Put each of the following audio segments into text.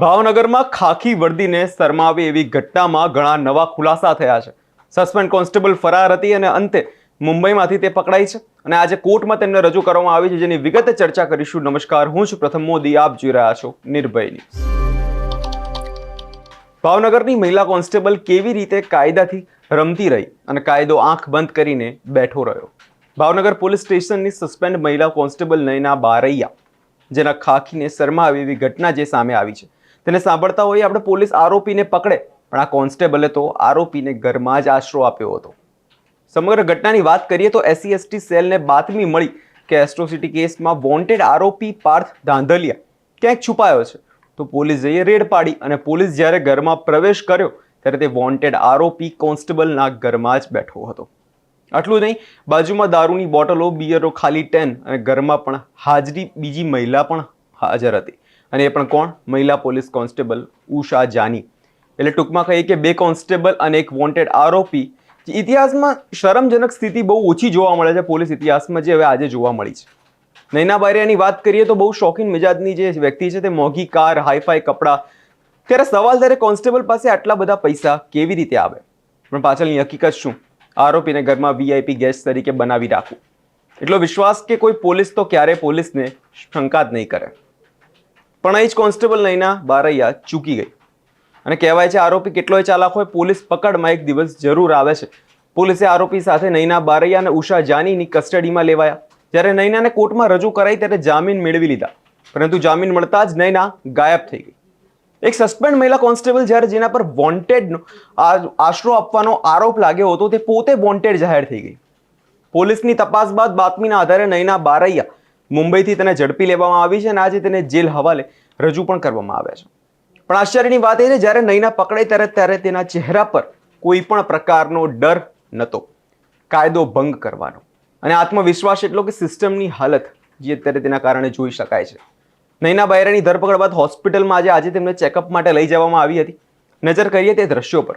ભાવનગરમાં ખાખી વર્દીને શરમાવે એવી ઘટનામાં ઘણા નવા ખુલાસા થયા છે. સસ્પેન્ડ કોન્સ્ટેબલ ફરાર હતી અને અંતે મુંબઈમાંથી તે પકડાઈ છે અને આજે કોર્ટમાં તેમને રજૂ કરવામાં આવી છે, જેની વિગતે ચર્ચા કરીશું. નમસ્કાર, હું છું પ્રથમ મોદી. આપ જોઈ રહ્યા છો નિર્ભય ન્યૂઝ. ભાવનગરની મહિલા કોન્સ્ટેબલ કેવી રીતે કાયદાથી રમતી રહી અને કાયદો આંખ બંધ કરીને બેઠો રહ્યો? ભાવનગર પોલીસ સ્ટેશનની સસ્પેન્ડ મહિલા કોન્સ્ટેબલ નયના બારૈયા, જેના ખાખીને શરમાવે એવી ઘટના જે સામે આવી છે. તેને સાંભળતા હોઈએ આપણે પોલીસ આરોપીને પકડે. પણ આ કોન્સ્ટેબલે તો આરોપીને ઘરમાં જ આશરો આપ્યો હતો. સમગ્ર ઘટનાની વાત કરીએ તો એસસી એસટી સેલને બાતમી મળી કે એસ્ટ્રોસિટી કેસમાં વોન્ટેડ આરોપી પાર્થ ધાંધલિયા ક્યાંક છુપાયો છે. તો પોલીસ જઈએ રેડ પાડી અને પોલીસ જ્યારે ઘરમાં પ્રવેશ કર્યો, ત્યારે તે વોન્ટેડ આરોપી કોન્સ્ટેબલના ઘરમાં જ બેઠો હતો. આટલું નહીં, બાજુમાં દારૂની બોટલો, બિયરો, ખાલી ટેન અને ઘરમાં પણ હાજરી બીજી મહિલા પણ હાજર હતી. અને એ પણ કોણ? મહિલા પોલીસ કોન્સ્ટેબલ ઉષા જાની. એટલે ટૂંકમાં કહીએ કે બે કોન્સ્ટેબલ અને એક વોન્ટેડ આરોપી ઇતિહાસમાં શરમજનક સ્થિતિ બહુ ઓછી જોવા મળે છે, પોલીસ ઇતિહાસમાં જે હવે આજે જોવા મળી છે. નૈના બારિયાની વાત કરીએ તો બહુ શોખીન મિજાજની જે વ્યક્તિ છે તે મોંઘી કાર, હાઈફાઈ કપડાં, ત્યારે સવાલ ત્યારે કોન્સ્ટેબલ પાસે આટલા બધા પૈસા કેવી રીતે આવે? પણ પાછળની હકીકત શું? આરોપીને ઘરમાં વીઆઈપી ગેસ્ટ તરીકે બનાવી રાખવું. એટલો વિશ્વાસ કે કોઈ પોલીસ તો ક્યારે પોલીસને શંકા જ નહીં કરે. પણ અહીં જ કોન્સ્ટેબલ નૈના બારૈયા ચૂકી ગઈ. અને કહેવાય છે આરોપી કેટલોય ચાલાક હોય, પોલીસ પકડમાં એક દિવસ જરૂર આવે છે. પોલીસે આરોપી સાથે નૈના બારૈયા અને ઉષા જાનીની કસ્ટડીમાં લેવાયા. જ્યારે નૈનાને કોર્ટમાં રજૂ કરાઈ ત્યારે જામીન મેળવી લીધા. પરંતુ જામીન મળતા જ નૈના ગાયબ થઈ ગઈ. એક સસ્પેન્ડ મહિલા કોન્સ્ટેબલ જ્યારે જેના પર વોન્ટેડનો આશરો આપવાનો આરોપ લાગ્યો હતો, તે પોતે વોન્ટેડ જાહેર થઈ ગઈ. પોલીસની તપાસ બાદ બાતમીના આધારે નૈના બારૈયા મુંબઈથી તેને ઝડપી લેવામાં આવી છે અને આજે તેને જેલ હવાલે રજૂ પણ કરવામાં આવે છે. પણ આશ્ચર્યની વાત એ છે, જ્યારે નૈના પકડાઈ ત્યારે ત્યારે તેના ચહેરા પર કોઈ પણ પ્રકારનો ડર નહોતો કાયદો ભંગ કરવાનો. અને આત્મવિશ્વાસ એટલો કે સિસ્ટમની હાલત જે અત્યારે તેના કારણે જોઈ શકાય છે. નૈના બાયરાની ધરપકડ બાદ હોસ્પિટલમાં આજે આજે તેમને ચેકઅપ માટે લઈ જવામાં આવી હતી. નજર કરીએ તે દ્રશ્યો પર.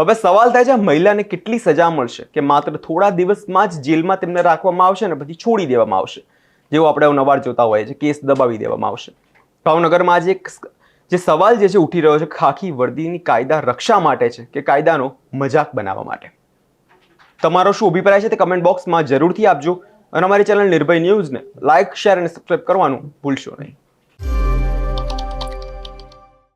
હવે સવાલ થાય છે મહિલાને કેટલી સજા મળશે? કે માત્ર થોડા દિવસમાં જ જેલમાં તેમને રાખવામાં આવશે ને પછી છોડી દેવામાં આવશે? જેવું આપણે અવનવાર જોતા હોઈએ છીએ, કેસ દબાવી દેવામાં આવશે. ભાવનગરમાં આજે એક જે સવાલ જે છે, ઉઠી રહ્યો છે ખાખી વર્દીની કાયદા રક્ષા માટે છે, કે કાયદાનો મજાક બનાવવા માટે? તમારો શું અભિપ્રાય છે તે કમેન્ટ બોક્સમાં જરૂરથી આપજો. અને અમારી ચેનલ નિર્ભય ન્યૂઝને લાઇક શેર અને સબસ્ક્રાઇબ કરવાનું ભૂલશો નહીં.